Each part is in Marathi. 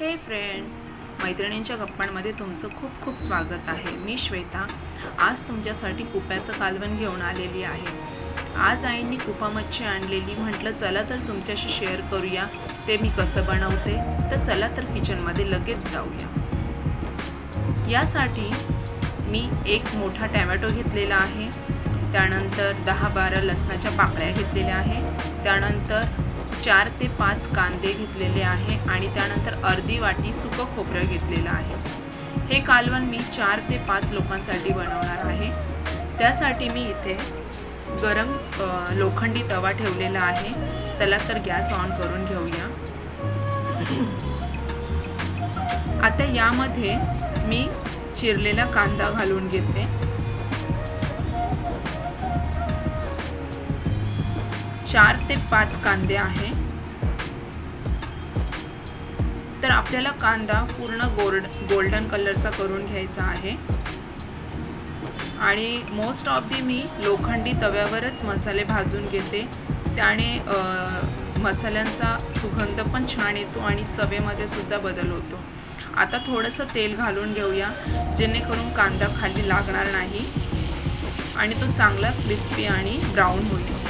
हे फ्रेंड्स मैत्रिणींच्या गप्पांमध्ये तुमचं खूप खूप स्वागत आहे. मी श्वेता. आज तुमच्यासाठी कुप्याचं कालवण घेऊन आलेली आहे. आज आईंनी कुपा मच्छी आणलेली. म्हटलं चला तर तुमच्याशी शेअर करूया. ते मी कसं बनवते? तर चला तर किचनमध्ये लगेच जाऊया. यासाठी मी एक मोठा टॅमॅटो घेतलेला आहे. त्यानंतर दहा बारा लसणाच्या पाकळ्या घेतलेल्या आहे. त्यानंतर चार ते पाच कांदे घेतलेले आहे आणि त्यानंतर अर्धी वाटी सुकं खोबरं घेतलेलं आहे. हे कालवण मी चार ते पाच लोकांसाठी बनवणार आहे. त्यासाठी मी इथे गरम लोखंडी तवा ठेवलेला आहे. चला तर गॅस ऑन करून घेऊया. आता यामध्ये मी चिरलेला कांदा घालून घेते. चार ते पाच कांदे आहे. तर आपल्याला कांदा पूर्ण गोल्ड गोल्डन कलरचा करून घ्यायचा आहे. आणि मोस्ट ऑफ दी मी लोखंडी तव्यावरच मसाले भाजून घेते. त्याने मसाल्यांचा सुगंध पण छान येतो आणि चवेमध्ये सुद्धा बदल होतो. आता थोडंसं तेल घालून घेऊया जेणेकरून कांदा खाली लागणार नाही. आणि तो चांगला क्रिस्पी आणि ब्राऊन होईल.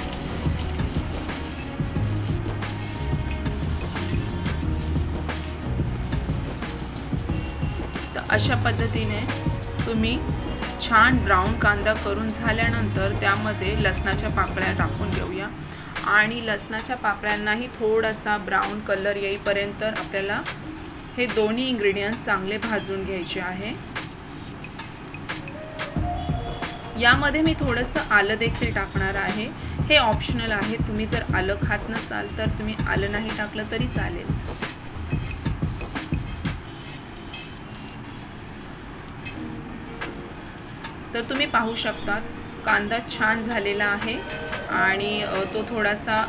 अशा पद्धतीने तुम्ही छान ब्राऊन कांदा करून झाल्यानंतर त्यामध्ये लसणाच्या पाकळ्या टाकून घेऊया. आणि लसणाच्या पाकळ्यांनाही थोडासा ब्राऊन कलर येईपर्यंत आपल्याला हे दोन्ही इंग्रेडियंट चांगले भाजून घ्यायचे आहे. यामध्ये मी थोडंसं आलं देखील टाकणार आहे. हे ऑप्शनल आहे. तुम्ही जर आलं खात नसाल तर तुम्ही आलं नाही टाकलं तरी चालेल. तर तुम्ही पाहू शकता कांदा छान झालेला आहे आणि तो थोडासा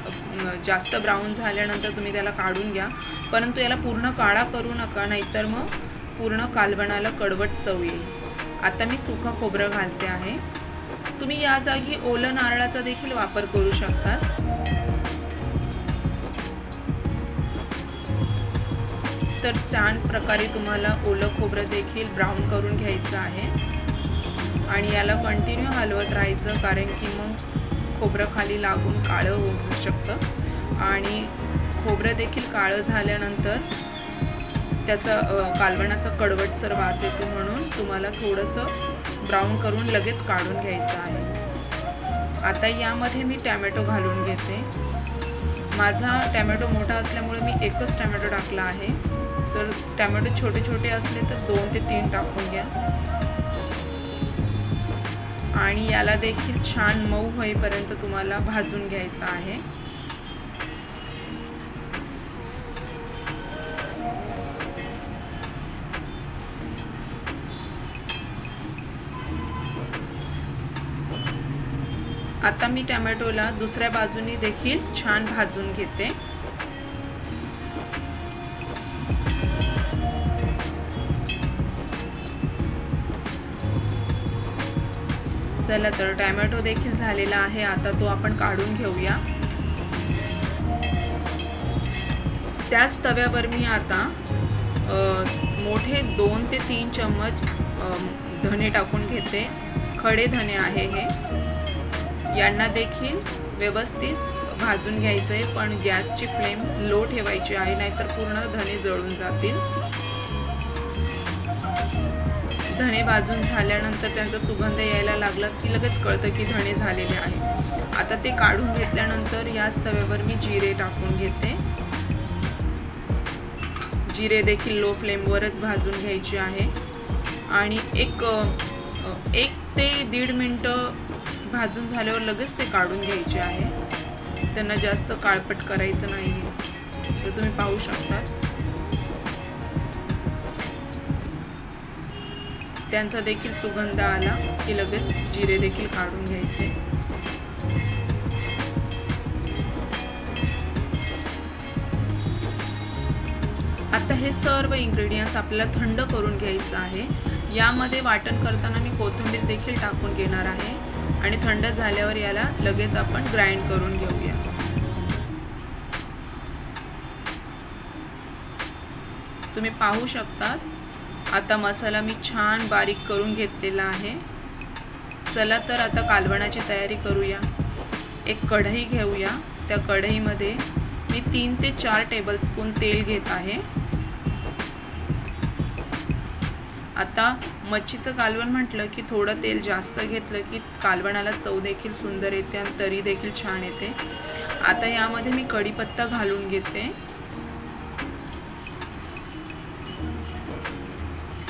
जास्त ब्राऊन झाल्यानंतर तुम्ही त्याला काढून घ्या. परंतु याला पूर्ण काळा करू नका नाहीतर मग पूर्ण कालवणाला कडवट चव येईल. आता मी सुकं खोबरं घालते आहे. तुम्ही या जागी ओलं नारळाचा देखील वापर करू शकता तर छान प्रकारे तुम्हाला ओलं खोबरं देखील ब्राऊन करून घ्यायचं आहे. आणि याला कंटिन्यू हलवत राहायचं कारण की मग खोबरं खाली लागून काळं होऊ शकतं. आणि खोबरं देखील काळं झाल्यानंतर त्याचा अ, कालवणाचा कडवटसर वास येतो म्हणून तुम्हाला थोडंसं ब्राऊन करून लगेच काढून घ्यायचं आहे. आता यामध्ये मी टॅमॅटो घालून घेते. माझा टॅमॅटो मोठा असल्यामुळे मी एकच टॅमॅटो टाकला आहे. तर टॅमॅटो छोटे छोटे असले तर दोन ते तीन टाकून घ्या. आणि याला देखील छान मऊ होईपर्यंत तुम्हाला भाजून घ्यायचं आहे. आता मी टॅमॅटोला दुसऱ्या बाजूनी देखील छान भाजून घेते. चला तर टॅमॅटो देखील झालेला आहे. आता तो आपण काढून घेऊया. त्याच तव्यावर मी आता मोठे दोन ते तीन चम्मच धने टाकून घेते. खडे धने आहे हे. यांना देखील व्यवस्थित भाजून घ्यायचं आहे पण गॅसची फ्लेम लो ठेवायची आहे नाहीतर पूर्ण धने जळून जातील. धणे भाजून झाल्यानंतर त्यांचा सुगंध यायला लागला की लगेच कळतं की धणे झालेले आहे. आता ते काढून घेतल्यानंतर याच तव्यावर मी जिरे टाकून घेते. जिरे देखील लो फ्लेमवरच भाजून घ्यायचे आहे. आणि एक एक ते दीड मिनटं भाजून झाल्यावर लगेच ते काढून घ्यायचे आहे. त्यांना जास्त काळपट करायचं नाही तर तुम्ही पाहू शकता. त्यांचा देखील सुगंध आला की लगेच जिरे देखील काढून घ्यायचे. आता हे सर्व इन्ग्रेडियंट्स आपल्याला थंड करून घ्यायचं आहे. यामध्ये वाटण करताना मी कोथिंबीर देखील टाकून घेणार आहे. आणि थंड झाल्यावर याला लगेच आपण ग्राइंड करून घेऊया. तुम्ही पाहू शकतात आता मसाला मी छान बारीक करून घेतलेला आहे. चला तर आता कालवणाची तयारी करूया. एक कढई घेऊया. त्या कढईमध्ये मी तीन ते चार टेबलस्पून तेल घेत आहे. आता मच्छीचं कालवण म्हटलं की थोडं तेल जास्त घेतलं की कालवणाला चव देखील सुंदर येते आणि तरी देखील छान येते. आता यामध्ये मी कढीपत्ता घालून घेते.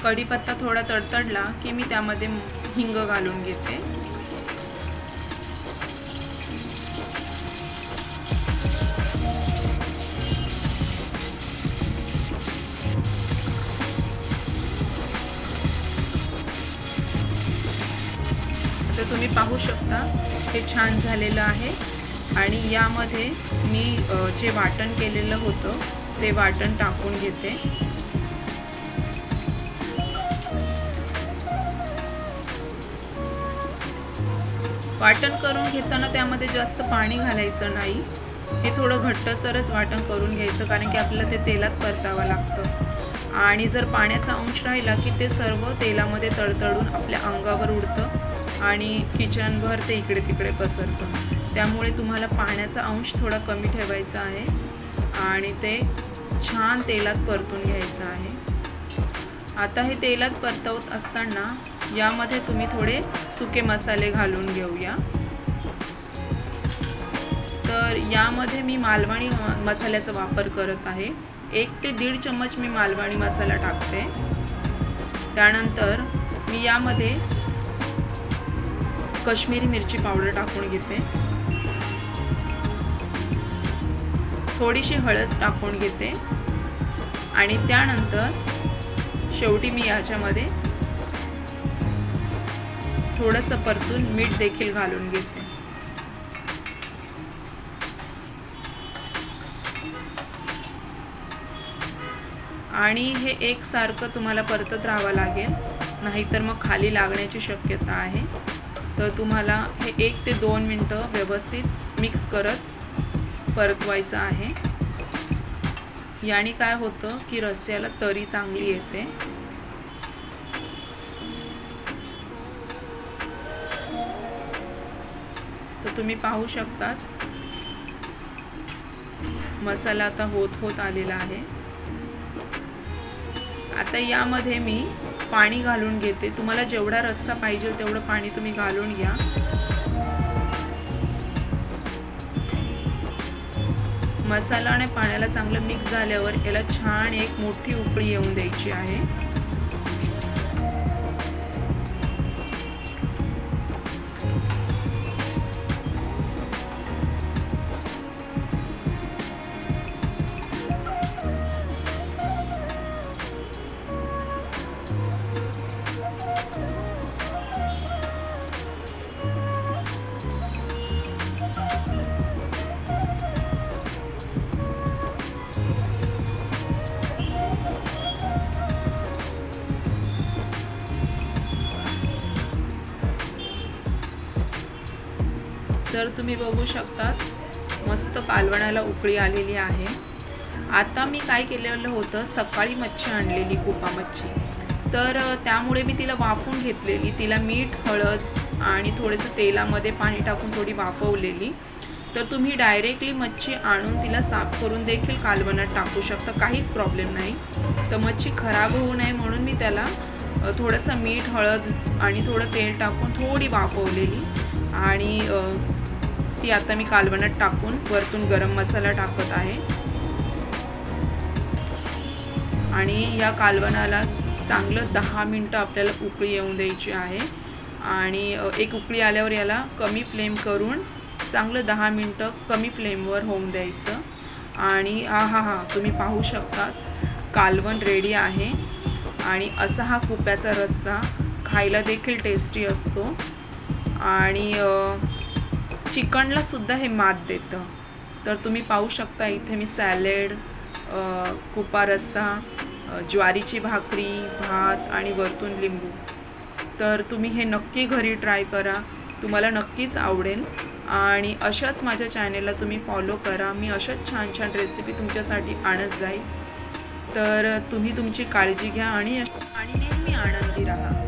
कढीपत्ता थोडा तडतडला की मी त्यामध्ये हिंग घालून घेते. तर तुम्ही पाहू शकता हे छान झालेलं आहे. आणि यामध्ये मी जे वाटण केलेलं होतं ते वाटण टाकून घेते. वाटण करून घेताना त्यामध्ये जास्त पाणी घालायचं नाही. हे थोडं घट्टसरच वाटण करून घ्यायचं कारण की आपल्याला ते तेलात परतावं लागतं. आणि जर पाण्याचा अंश राहिला की ते सर्व तेलामध्ये तळतळून आपल्या अंगावर उडतं आणि किचनभर ते इकडे तिकडे पसरतं. त्यामुळे तुम्हाला पाण्याचा अंश थोडा कमी ठेवायचा आहे आणि ते छान तेलात परतून घ्यायचं आहे. आता हे तेलात परतवत असताना यामध्ये तुम्ही थोडे सुके मसाले घालून घेऊया. तर यामध्ये मी मालवणी मसाल्याचा वापर करत आहे. एक ते दीड चम्मच मी मालवणी मसाला टाकते. त्यानंतर मी यामध्ये कश्मीरी मिरची पावडर टाकून घेते. थोडीशी हळद टाकून घेते. आणि त्यानंतर शेवटी मी याच्यामध्ये थोडंसं परतून मीठ देखील घालून घेते. आणि हे एकसारखं तुम्हाला परतत राहावं लागेल. नाहीतर मग खाली लागण्याची शक्यता आहे. तर तुम्हाला हे एक ते दोन मिनटं व्यवस्थित मिक्स करत परतवायचं आहे. याने काय होतं की रस्स्याला तरी चांगली येते. तर तुम्ही पाहू शकतात. मसाला आता होत होत आलेला आहे. आता यामध्ये मी पाणी घालून घेते. तुम्हाला जेवढा रस्सा पाहिजे तेवढं पाणी तुम्ही घालून घ्या. मसाला आणि पाण्याला चांगलं मिक्स झाल्यावर याला छान एक मोठी उकळी येऊन द्यायची आहे. तुम्ही बघू शकतात मस्त कालवणाला उकळी आलेली आहे. आता मी काय केलेलं होतं सकाळी मच्छी आणलेली कुपा मच्छी. तर त्यामुळे मी तिला वाफून घेतलेली. तिला मीठ हळद आणि थोडंसं तेलामध्ये पाणी टाकून थोडी वाफवलेली. तर तुम्ही डायरेक्टली मच्छी आणून तिला साफ करून देखील कालवणात टाकू शकता काहीच प्रॉब्लेम नाही. तर मच्छी खराब होऊ नये म्हणून मी त्याला थोडंसं मीठ हळद आणि थोडं तेल टाकून थोडी वाफवलेली. आणि ती आता मी कालवणात टाकून वरतून गरम मसाला टाकत आहे. आणि या कालवणाला चांगलं दहा मिनटं आपल्याला उकळी येऊन द्यायची आहे. आणि एक उकळी आल्यावर याला कमी फ्लेम करून चांगलं दहा मिनटं कमी फ्लेमवर होऊन द्यायचं. आणि हा हा हा तुम्ही पाहू शकता कालवण रेडी आहे. आणि असा हा कुप्याचा रस्सा खायला देखील टेस्टी असतो. आणि चिकनला सुद्धा हे मात देतं. तर तुम्ही पाहू शकता इथे मी सॅलेड कुपा रस्सा ज्वारीची भाकरी भात आणि वरतून लिंबू. तर तुम्ही हे नक्की घरी ट्राय करा. तुम्हाला नक्कीच आवडेल. आणि अशाच माझ्या चॅनेलला तुम्ही फॉलो करा. मी अशाच छान छान रेसिपी तुमच्यासाठी आणत जाईल. तर तुम्ही तुमची काळजी घ्या आणि आणि नेहमी आनंदी राहा.